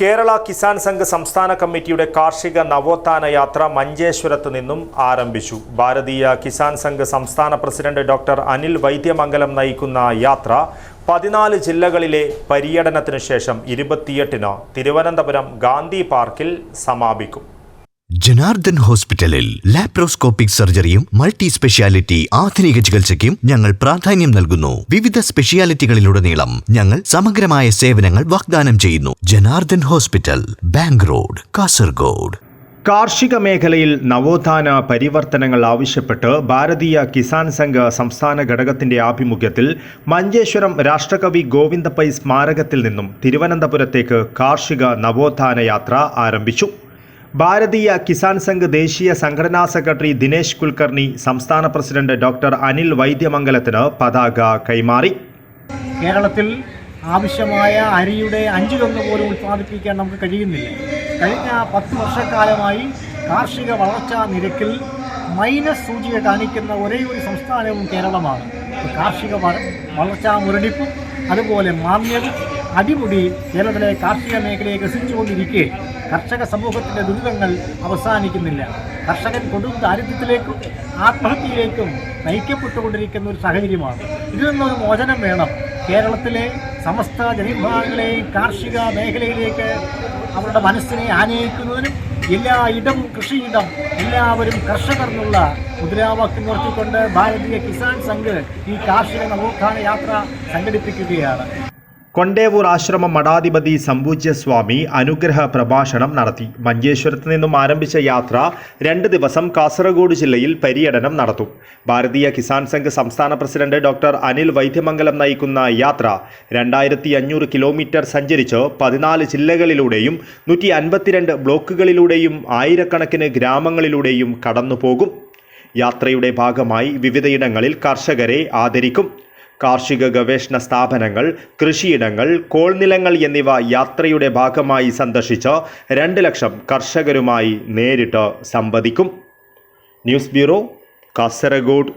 കേരള കിസാൻ സംഘ് സംസ്ഥാന കമ്മിറ്റിയുടെ കാർഷിക നവോത്ഥാന യാത്ര മഞ്ചേശ്വരത്ത് നിന്നും ആരംഭിച്ചു. ഭാരതീയ കിസാൻ സംഘ് സംസ്ഥാന പ്രസിഡന്റ് ഡോക്ടർ അനിൽ വൈദ്യമംഗലം നയിക്കുന്ന യാത്ര പതിനാല് ജില്ലകളിലെ പര്യടനത്തിനു ശേഷം ഇരുപത്തിയെട്ടിന് തിരുവനന്തപുരം ഗാന്ധി പാർക്കിൽ സമാപിക്കും. ജനാർദ്ദൻ ഹോസ്പിറ്റലിൽ ലാപ്രോസ്കോപ്പിക് സർജറിയും മൾട്ടി സ്പെഷ്യാലിറ്റി ആധുനിക ചികിത്സയ്ക്കും ഞങ്ങൾ പ്രാധാന്യം നൽകുന്നു. വിവിധ സ്പെഷ്യാലിറ്റികളിലുടനീളം ഞങ്ങൾ സമഗ്രമായ സേവനങ്ങൾ വാഗ്ദാനം ചെയ്യുന്നു. Janardhan hospital bank road Kasaragod. കാർഷിക മേഖലയിൽ നവോത്ഥാന പരിവർത്തനങ്ങൾ ആവശ്യപ്പെട്ട് ഭാരതീയ കിസാൻ സംഘ് സംസ്ഥാന ഘടകത്തിന്റെ ആഭിമുഖ്യത്തിൽ മഞ്ചേശ്വരം രാഷ്ട്രകവി ഗോവിന്ദപ്പൈ സ്മാരകത്തിൽ നിന്നും തിരുവനന്തപുരത്തേക്ക് കാർഷിക നവോത്ഥാന യാത്ര ആരംഭിച്ചു. ഭാരതീയ കിസാൻ സംഘ് ദേശീയ സംഘടനാ സെക്രട്ടറി ദിനേശ് കുൽക്കർണി സംസ്ഥാന പ്രസിഡന്റ് ഡോക്ടർ അനിൽ വൈദ്യമംഗലത്തിന് പതാക കൈമാറി. കേരളത്തിൽ ആവശ്യമായ അരിയുടെ അഞ്ചിലൊന്ന് പോലും ഉൽപ്പാദിപ്പിക്കാൻ നമുക്ക് കഴിയുന്നില്ല. കഴിഞ്ഞ പത്ത് വർഷക്കാലമായി കാർഷിക വളർച്ചാ നിരക്കിൽ മൈനസ് സൂചിക കാണിക്കുന്ന ഒരേ ഒരു സംസ്ഥാനവും കേരളമാണ്. കാർഷിക വളർച്ചാ മുരടിപ്പും അതുപോലെ മാന്യവും അടിമുടി കേരളത്തിലെ കാർഷിക മേഖലയെ ഗ്രസിച്ചുകൊണ്ടിരിക്കെ കർഷക സമൂഹത്തിന്റെ ദുരിതങ്ങൾ അവസാനിക്കുന്നില്ല. കർഷകൻ കൊടും ദാരിദ്ര്യത്തിലേക്കും ആത്മഹത്യയിലേക്കും നയിക്കപ്പെട്ടുകൊണ്ടിരിക്കുന്ന ഒരു സാഹചര്യമാണ്. ഇതിൽ നിന്നൊരു മോചനം വേണം. കേരളത്തിലെ സമസ്ത ജനവിഭാഗങ്ങളെയും കാർഷിക മേഖലയിലേക്ക് അവരുടെ മനസ്സിനെ ആനയിക്കുന്നതിനും എല്ലാ ഇടം കൃഷിയിടം എല്ലാവരും കർഷകർ എന്നുള്ള മുദ്രാവാക്യം നിർത്തിക്കൊണ്ട് ഭാരതീയ കിസാൻ സംഘ് ഈ കാർഷിക നവോത്ഥാന യാത്ര സംഘടിപ്പിക്കുകയാണ്. കൊണ്ടേവൂർ ആശ്രമം മഠാധിപതി സ്വാമി അനുഗ്രഹ പ്രഭാഷണം നടത്തി. മഞ്ചേശ്വരത്ത് നിന്നും ആരംഭിച്ച യാത്ര രണ്ട് ദിവസം കാസർഗോഡ് ജില്ലയിൽ പര്യടനം നടത്തും. ഭാരതീയ കിസാൻ സംഘ് സംസ്ഥാന പ്രസിഡന്റ് ഡോക്ടർ അനിൽ വൈദ്യമംഗലം നയിക്കുന്ന യാത്ര രണ്ടായിരത്തി അഞ്ഞൂറ് കിലോമീറ്റർ സഞ്ചരിച്ച് പതിനാല് ജില്ലകളിലൂടെയും നൂറ്റി അൻപത്തിരണ്ട് ബ്ലോക്കുകളിലൂടെയും ആയിരക്കണക്കിന് ഗ്രാമങ്ങളിലൂടെയും കടന്നുപോകും. യാത്രയുടെ ഭാഗമായി വിവിധയിടങ്ങളിൽ കർഷകരെ ആദരിക്കും. കാർഷിക ഗവേഷണ സ്ഥാപനങ്ങൾ കൃഷിയിടങ്ങൾ കോൾനിലങ്ങൾ എന്നിവ യാത്രയുടെ ഭാഗമായി സന്ദർശിച്ച് രണ്ട് ലക്ഷം കർഷകരുമായി നേരിട്ട് സംവദിക്കും. News bureau Kasaragod.